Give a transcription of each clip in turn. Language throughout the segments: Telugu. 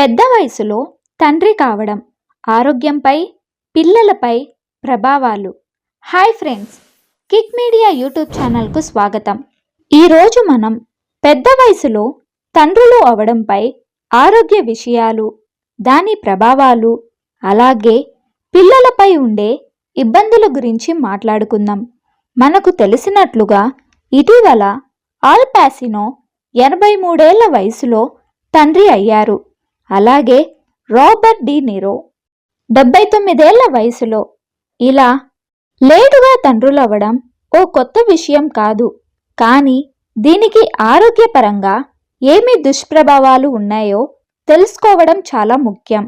పెద్ద వయసులో తండ్రి కావడం ఆరోగ్యంపై పిల్లలపై ప్రభావాలు. Hi friends kick media YouTube ఛానల్కు స్వాగతం. ఈరోజు మనం పెద్ద వయసులో తండ్రులు అవడంపై ఆరోగ్య విషయాలు దాని ప్రభావాలు అలాగే పిల్లలపై ఉండే ఇబ్బందుల గురించి మాట్లాడుకుందాం. మనకు తెలిసినట్లుగా ఇటీవల ఆల్పాసినో ఎనభై మూడేళ్ళ వయసులో తండ్రి అయ్యారు. అలాగే రాబర్ట్ డి నిరో డెబ్బై తొమ్మిదేళ్ళ వయసులో ఇలా లేటుగా తండ్రులవ్వడం ఓ కొత్త విషయం కాదు. కానీ దీనికి ఆరోగ్యపరంగా ఏమి దుష్ప్రభావాలు ఉన్నాయో తెలుసుకోవడం చాలా ముఖ్యం.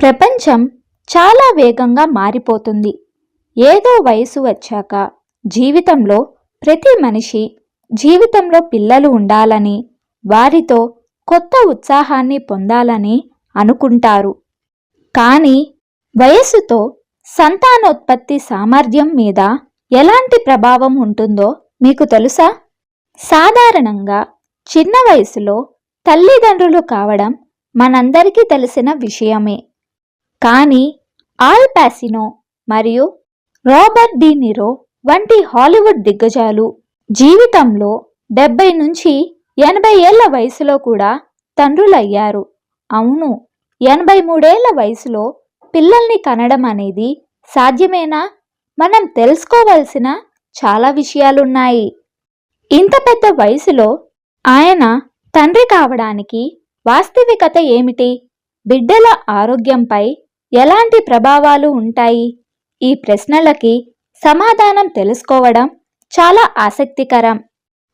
ప్రపంచం చాలా వేగంగా మారిపోతుంది. ఏదో వయసు వచ్చాక జీవితంలో ప్రతి మనిషి జీవితంలో పిల్లలు ఉండాలని వారితో కొత్త ఉత్సాహాన్ని పొందాలని అనుకుంటారు. కానీ వయస్సుతో సంతానోత్పత్తి సామర్థ్యం మీద ఎలాంటి ప్రభావం ఉంటుందో మీకు తెలుసా? సాధారణంగా చిన్న వయసులో తల్లిదండ్రులు కావడం మనందరికీ తెలిసిన విషయమే. కానీ ఆల్ పాసినో మరియు రాబర్ట్ డి నిరో వంటి హాలీవుడ్ దిగ్గజాలు జీవితంలో డెబ్బై నుంచి ఎనభై ఏళ్ళ వయసులో కూడా తండ్రులయ్యారు. అవును ఎనభై మూడేళ్ళ వయసులో పిల్లల్ని కనడం అనేది సాధ్యమేనా? మనం తెలుసుకోవలసిన చాలా విషయాలున్నాయి. ఇంత పెద్ద వయసులో ఆయన తండ్రి కావడానికి వాస్తవికత ఏమిటి? బిడ్డల ఆరోగ్యంపై ఎలాంటి ప్రభావాలు ఉంటాయి? ఈ ప్రశ్నలకి సమాధానం తెలుసుకోవడం చాలా ఆసక్తికరం.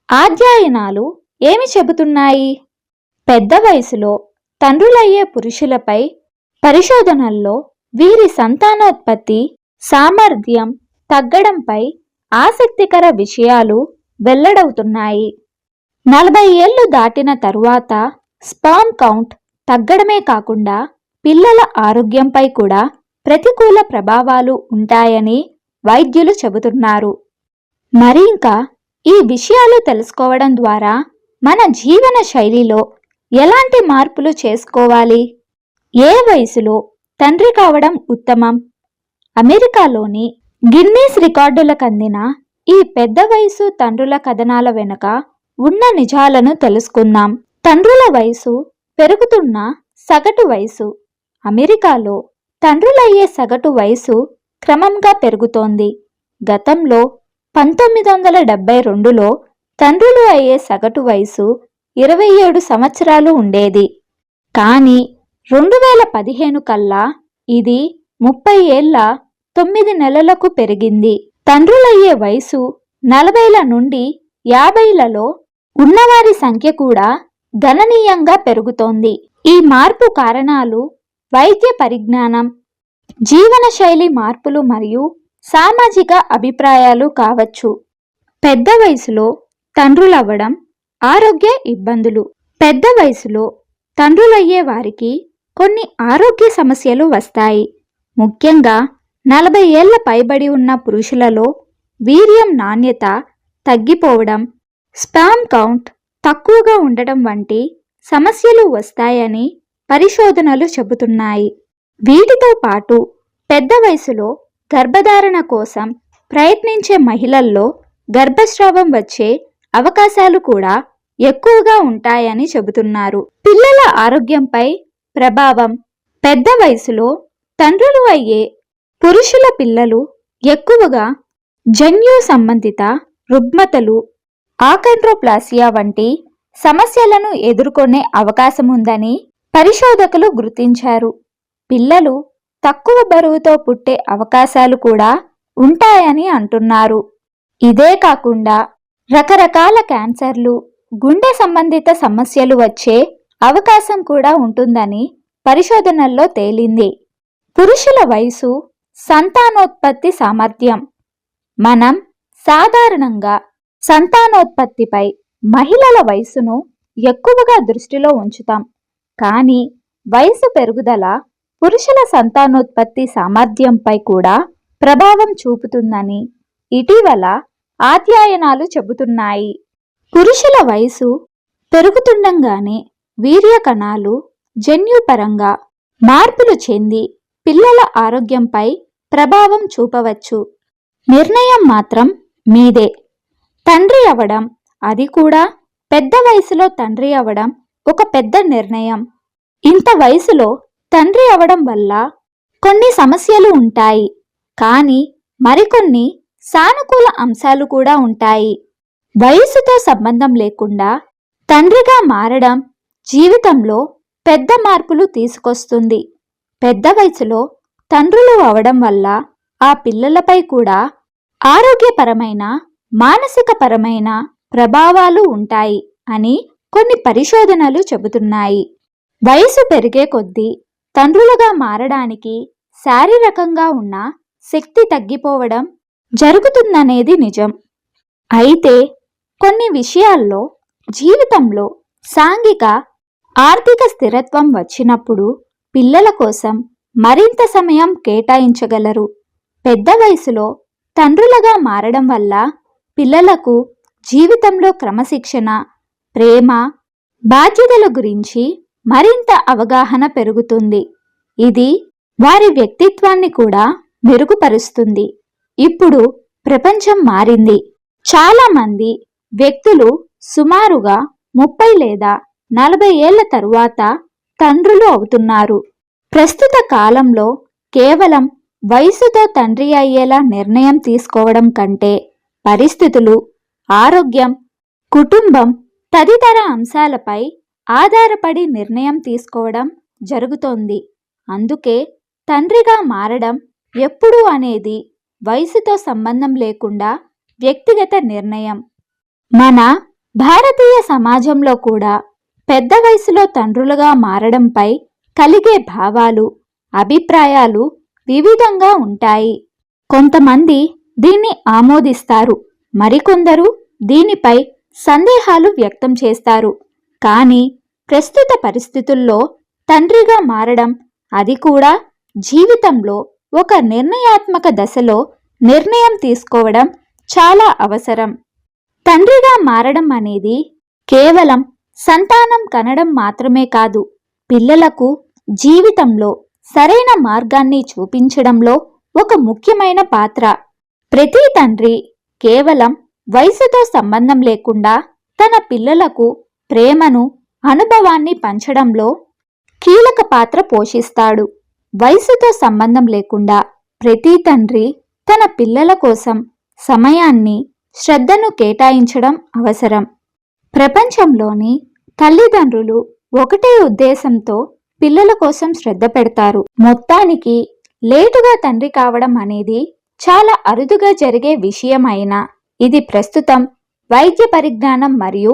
అధ్యయనాలు ఏమి చెబుతున్నాయి? పెద్ద వయసులో తండ్రులయ్యే పురుషులపై పరిశోధనల్లో వీరి సంతానోత్పత్తి సామర్థ్యం తగ్గడంపై ఆసక్తికర విషయాలు వెల్లడవుతున్నాయి. నలభై ఏళ్ళు దాటిన తరువాత స్పామ్ కౌంట్ తగ్గడమే కాకుండా పిల్లల ఆరోగ్యంపై కూడా ప్రతికూల ప్రభావాలు ఉంటాయని వైద్యులు చెబుతున్నారు. మరి ఇంకా ఈ విషయాలు తెలుసుకోవడం ద్వారా మన జీవన శైలిలో ఎలాంటి మార్పులు చేసుకోవాలి? ఏ వయసులో తండ్రి కావడం ఉత్తమం? అమెరికాలోని గిన్నీస్ రికార్డులకు అందిన ఈ పెద్ద వయసు తండ్రుల కథనాల వెనుక ఉన్న నిజాలను తెలుసుకుందాం. తండ్రుల వయసు పెరుగుతున్న సగటు వయసు. అమెరికాలో తండ్రులయ్యే సగటు వయసు క్రమంగా పెరుగుతోంది. గతంలో పంతొమ్మిది వందల డెబ్బై రెండులో తండ్రులు అయ్యే సగటు వయసు ఇరవై ఏడు సంవత్సరాలు ఉండేది. కానీ రెండు వేల పదిహేను కల్లా ఇది ముప్పై ఏళ్ళ తొమ్మిది నెలలకు పెరిగింది. తండ్రులయ్యే వయసు నలభైల నుండి యాభైలలో ఉన్నవారి సంఖ్య కూడా గణనీయంగా పెరుగుతోంది. ఈ మార్పు కారణాలు వైద్య పరిజ్ఞానం జీవనశైలి మార్పులు మరియు సామాజిక అభిప్రాయాలు కావచ్చు. పెద్ద వయసులో తండ్రులవ్వడం ఆరోగ్య ఇబ్బందులు. పెద్ద వయసులో తండ్రులయ్యే వారికి కొన్ని ఆరోగ్య సమస్యలు వస్తాయి. ముఖ్యంగా నలభై ఏళ్ళ పైబడి ఉన్న పురుషులలో వీర్యం నాణ్యత తగ్గిపోవడం స్పామ్ కౌంట్ తక్కువగా ఉండటం వంటి సమస్యలు వస్తాయని పరిశోధనలు చెబుతున్నాయి. వీటితో పాటు పెద్ద వయసులో గర్భధారణ కోసం ప్రయత్నించే మహిళల్లో గర్భస్రావం వచ్చే అవకాశాలు కూడా ఎక్కువగా ఉంటాయని చెబుతున్నారు. పిల్లల ఆరోగ్యంపై ప్రభావం పెద్ద వయసులో తండ్రులు అయ్యే పురుషుల పిల్లలు ఎక్కువగా జన్యు సంబంధిత రుగ్మతలు ఆకండ్రోప్లాసియా వంటి సమస్యలను ఎదుర్కొనే అవకాశం ఉందని పరిశోధకులు గుర్తించారు. పిల్లలు తక్కువ బరువుతో పుట్టే అవకాశాలు కూడా ఉంటాయని అంటున్నారు. ఇదే కాకుండా రకరకాల క్యాన్సర్లు గుండె సంబంధిత సమస్యలు వచ్చే అవకాశం కూడా ఉంటుందని పరిశోధనల్లో తేలింది. పురుషుల వయసు సంతానోత్పత్తి సామర్థ్యం. మనం సాధారణంగా సంతానోత్పత్తిపై మహిళల వయసును ఎక్కువగా దృష్టిలో ఉంచుతాం. కానీ వయసు పెరుగుదల పురుషుల సంతానోత్పత్తి సామర్థ్యంపై కూడా ప్రభావం చూపుతుందని ఇటీవల అధ్యయనాలు చెబుతున్నాయి. పురుషుల వయసు పెరుగుతుండగానే వీర్య కణాలు జన్యుపరంగా మార్పులు చెంది పిల్లల ఆరోగ్యంపై ప్రభావం చూపవచ్చు. నిర్ణయం మాత్రం మీదే. తండ్రి అవడం అది కూడా పెద్ద వయసులో తండ్రి అవడం ఒక పెద్ద నిర్ణయం. ఇంత వయసులో తండ్రి అవడం వల్ల కొన్ని సమస్యలు ఉంటాయి. కానీ మరికొన్ని సానుకూల అంశాలు కూడా ఉంటాయి. వయసుతో సంబంధం లేకుండా తండ్రిగా మారడం జీవితంలో పెద్ద మార్పులు తీసుకొస్తుంది. పెద్ద వయసులో తండ్రులు అవడం వల్ల ఆ పిల్లలపై కూడా ఆరోగ్యపరమైన మానసికపరమైన ప్రభావాలు ఉంటాయి అని కొన్ని పరిశోధనలు చెబుతున్నాయి. వయసు పెరిగే కొద్దీ తండ్రులుగా మారడానికి శారీరకంగా ఉన్న శక్తి తగ్గిపోవడం జరుగుతుందనేది నిజం. అయితే కొన్ని విషయాల్లో జీవితంలో సాంఘిక ఆర్థిక స్థిరత్వం వచ్చినప్పుడు పిల్లల కోసం మరింత సమయం కేటాయించగలరు. పెద్ద వయసులో తండ్రులుగా మారడం వల్ల పిల్లలకు జీవితంలో క్రమశిక్షణ ప్రేమ బాధ్యతల గురించి మరింత అవగాహన పెరుగుతుంది. ఇది వారి వ్యక్తిత్వాన్ని కూడా మెరుగుపరుస్తుంది. ఇప్పుడు ప్రపంచం మారింది. చాలా మంది వ్యక్తులు సుమారుగా ముప్పై లేదా నలభై ఏళ్ళ తరువాత తండ్రులు అవుతున్నారు. ప్రస్తుత కాలంలో కేవలం వయసుతో తండ్రి అయ్యేలా నిర్ణయం తీసుకోవడం కంటే పరిస్థితులు ఆరోగ్యం కుటుంబం తదితర అంశాలపై ఆధారపడి నిర్ణయం తీసుకోవడం జరుగుతోంది. అందుకే తండ్రిగా మారడం ఎప్పుడు అనేది వయసుతో సంబంధం లేకుండా వ్యక్తిగత నిర్ణయం. మన భారతీయ సమాజంలో కూడా పెద్ద వయసులో తండ్రులుగా మారడంపై కలిగే భావాలు అభిప్రాయాలు వివిధంగా ఉంటాయి. కొంతమంది దీన్ని ఆమోదిస్తారు మరికొందరు దీనిపై సందేహాలు వ్యక్తం చేస్తారు. కానీ ప్రస్తుత పరిస్థితుల్లో తండ్రిగా మారడం అది కూడా జీవితంలో ఒక నిర్ణయాత్మక దశలో నిర్ణయం తీసుకోవడం చాలా అవసరం. తండ్రిగా మారడం అనేది కేవలం సంతానం కనడం మాత్రమే కాదు పిల్లలకు జీవితంలో సరైన మార్గాన్ని చూపించడంలో ఒక ముఖ్యమైన పాత్ర. ప్రతి తండ్రి కేవలం వయసుతో సంబంధం లేకుండా తన పిల్లలకు ప్రేమను అనుభవాన్ని పంచడంలో కీలక పాత్ర పోషిస్తాడు. వయసుతో సంబంధం లేకుండా ప్రతి తండ్రి తన పిల్లల కోసం సమయాన్ని శ్రద్ధను కేటాయించడం అవసరం. ప్రపంచంలోని తల్లిదండ్రులు ఒకటే ఉద్దేశంతో పిల్లల కోసం శ్రద్ధ పెడతారు. మొత్తానికి లేటుగా తండ్రి కావడం అనేది చాలా అరుదుగా జరిగే విషయం అయినా ఇది ప్రస్తుతం వైద్య పరిజ్ఞానం మరియు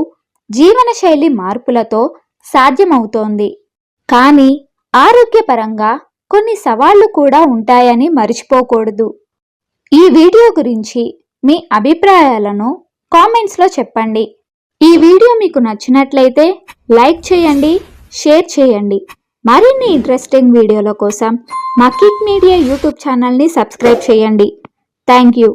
జీవనశైలి మార్పులతో సాధ్యమవుతోంది. కానీ ఆరోగ్యపరంగా కొన్ని సవాళ్ళు కూడా ఉంటాయని మర్చిపోకూడదు. ఈ వీడియో గురించి మీ అభిప్రాయాలను కామెంట్స్లో చెప్పండి. ఈ వీడియో మీకు నచ్చినట్లయితే లైక్ చేయండి షేర్ చేయండి. మరిన్ని ఇంట్రెస్టింగ్ వీడియోల కోసం మా కిక్ మీడియా యూట్యూబ్ ఛానల్ని సబ్స్క్రైబ్ చేయండి. Thank you.